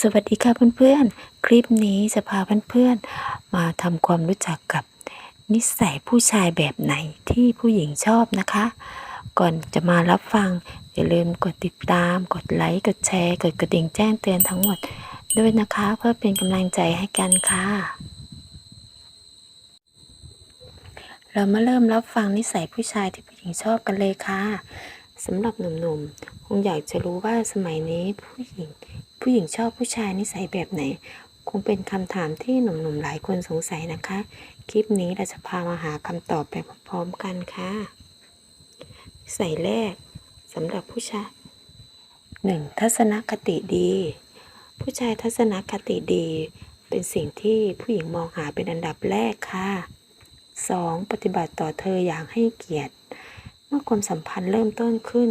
สวัสดีค่ะเพื่อนๆ คลิปนี้จะพาเพื่อนๆ มาทำความรู้จักกับนิสัยผู้ชายแบบไหนที่ผู้หญิงชอบนะคะ ก่อนจะมารับฟัง อย่าลืมกดติดตาม กดไลค์ กดแชร์ กดกระดิ่งแจ้งเตือนทั้งหมดด้วยนะคะ เพื่อเป็นกำลังใจให้กันค่ะ เรามาเริ่มรับฟังนิสัยผู้ชายที่ผู้หญิงชอบกันเลยค่ะสำหรับหนุ่มๆ คงอยากจะรู้ว่าสมัยนี้ผู้หญิง ผู้หญิงชอบผู้ชายนิสัยแบบไหน คงเป็นคำถามที่หนุ่มๆหลายคนสงสัยนะคะ คลิปนี้เราจะพามาหาคำตอบไปพร้อมๆกันค่ะนิสัยแรกสำหรับผู้ชาย 1. ทัศนคติดี ผู้ชายทัศนคติดี เป็นสิ่งที่ผู้หญิงมองหาเป็นอันดับแรกค่ะ 2. ปฏิบัติต่อเธออย่างให้เกียรติ เมื่อความสัมพันธ์เริ่มต้นขึ้น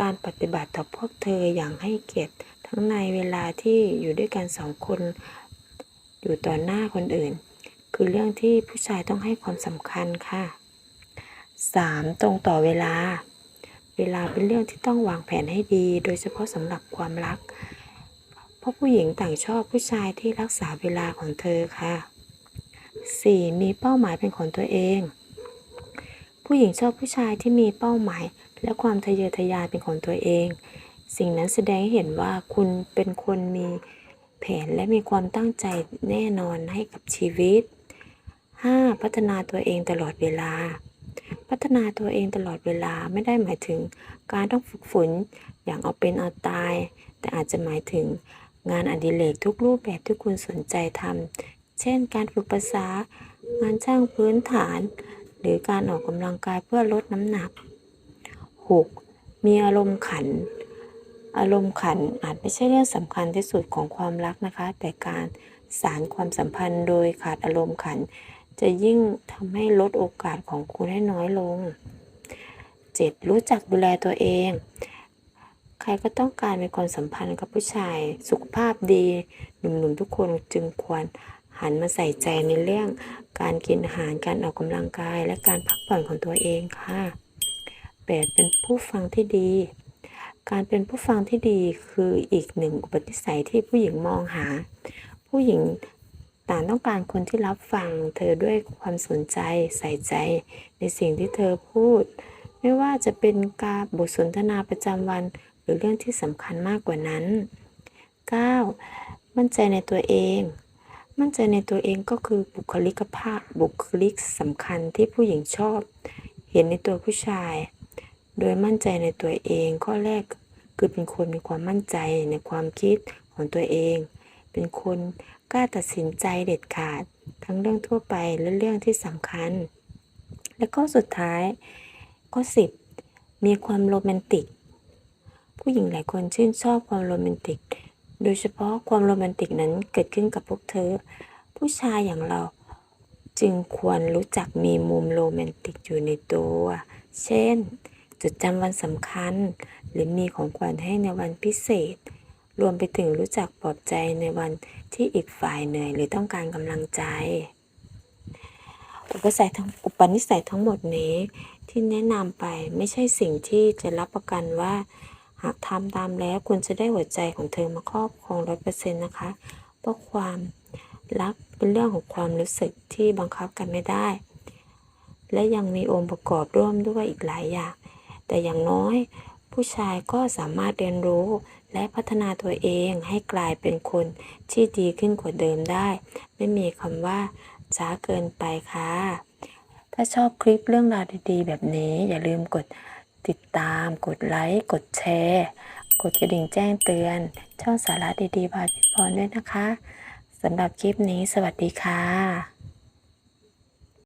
การปฏิบัติต่อพวกเธออย่างให้เกียรติ ทั้งในเวลาที่อยู่ด้วยกันสองคน อยู่ต่อหน้าคนอื่น คือเรื่องที่ผู้ชายต้องให้ความสำคัญค่ะ 3. ตรงต่อเวลา เวลาเป็นเรื่องที่ต้องวางแผนให้ดี โดยเฉพาะสำหรับความรัก เพราะผู้หญิงต่างชอบผู้ชายที่รักษาเวลาของเธอค่ะ 4. มีเป้าหมายเป็นของตัวเอง ผู้หญิงชอบผู้ชายที่มีเป้าหมาย และความทะเยอทะยานเป็นของตัวเอง สิ่งนั้นแสดงให้เห็นว่าคุณเป็นคนมีแผนและมีความตั้งใจแน่นอนให้กับชีวิต 5. พัฒนาตัวเองตลอดเวลา พัฒนาตัวเองตลอดเวลาไม่ได้หมายถึงการต้องฝึกฝนอย่างเอาเป็นเอาตาย แต่อาจจะหมายถึงงานอดิเรกทุกรูปแบบที่คุณสนใจทำเช่น การฝึกภาษา งานช่างพื้นฐาน หรือการออกกำลังกายเพื่อลดน้ำหนัก 6. มีอารมณ์ขัน อารมณ์ขันอาจไม่ใช่เรื่องสำคัญที่สุดของความรักนะคะ แต่การสารความสัมพันธ์โดยขาดอารมณ์ขัน จะยิ่งทำให้ลดโอกาสของคุณให้น้อยลง 7. รู้จักดูแลตัวเอง ใครก็ต้องการมีความสัมพันธ์กับผู้ชาย สุขภาพดี หนุ่มๆทุกคนจึงควรหันมาใส่ใจในเรื่องการกินอาหารการออกกำลังกาย และการพักผ่อนของตัวเองค่ะ 8. เป็นผู้ฟังที่ดี การเป็นผู้ฟังที่ดีคืออีกหนึ่งอุปนิสัยที่ผู้หญิงมองหา ผู้หญิงต่างต้องการคนที่รับฟังเธอด้วยความสนใจใส่ใจในสิ่งที่เธอพูด ไม่ว่าจะเป็นการบทสนทนาประจำวัน หรือเรื่องที่สำคัญมากกว่านั้น 9. มั่นใจในตัวเอง มั่นใจในตัวเองก็คือบุคลิกภาพบุคลิกสำคัญที่ผู้หญิงชอบ เห็นในตัวผู้ชาย โดยมั่นใจในตัวเอง ข้อแรกคือเป็นคนมีความมั่นใจในความคิดของตัวเอง เป็นคนกล้าตัดสินใจเด็ดขาด ทั้งเรื่องทั่วไปและเรื่องที่สำคัญ และก็สุดท้าย ข้อ 10 มีความโรแมนติก ผู้หญิงหลายคนชื่นชอบความโรแมนติก โดยเฉพาะความโรแมนติกนั้นเกิดขึ้นกับพวกเธอ ผู้ชายอย่างเราจึงควรรู้จักมีมุมโรแมนติกอยู่ในตัว เช่น จดจำวันสำคัญ หรือมีของขวัญให้ในวันพิเศษ รวมไปถึงรู้จักปลอบใจในวันที่อีกฝ่ายเหนื่อยหรือต้องการกำลังใจ อุปสัยทั้งอุปนิสัยทั้งหมดนี้ที่แนะนำไปไม่ใช่สิ่งที่จะรับประกันว่า หากทำตามแล้วคุณจะได้หัวใจของเธอมาครอบครองร้อยเปอร์เซ็นต์นะคะ เพราะความรักเป็นเรื่องของความรู้สึกที่บังคับกันไม่ได้ และยังมีองค์ประกอบร่วมด้วยอีกหลายอย่าง แต่อย่างน้อย ผู้ชายก็สามารถเรียนรู้และพัฒนาตัวเองให้กลายเป็นคนที่ดีขึ้นกว่าเดิมได้ ไม่มีคำว่าช้าเกินไปค่ะ ถ้าชอบคลิปเรื่องราวดีๆ แบบนี้ อย่าลืมกดติดตาม กดไลค์ กดแชร์ กดกระดิ่งแจ้งเตือน ช่องสาระดีๆพาพิพรด้วยนะคะสำหรับคลิปนี้สวัสดีค่ะ